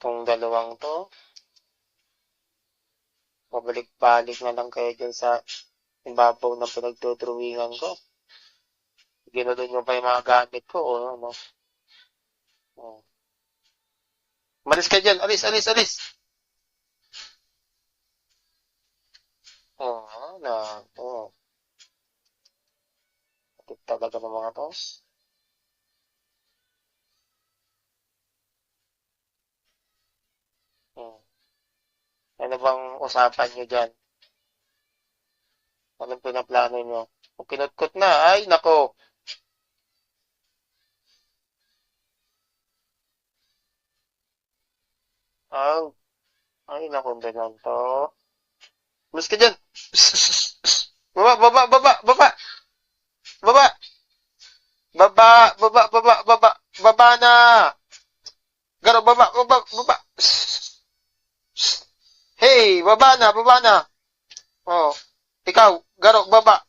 tong dalawang to. Pabalik-balik na lang kayo dyan sa ibabaw ng pinagdodrawingan ko. Ginulon nyo pa yung mga gamit ko, o ano. Oh. Malis ka dyan, alis, alis, alis. Oh, na, oh. Bakit talaga ng mga to? Ano bang usapan nyo dyan? Anong pinaplano nyo? Kung kinutkot na, ay, nako. Ang, ay, nako, ganun to. Mas ka dyan. Baba, baba, baba, baba. Baba. Baba, baba, baba, baba. Baba na. Garo, baba, baba, baba. Baba na, baba na. Oh, ikaw, garo, baba.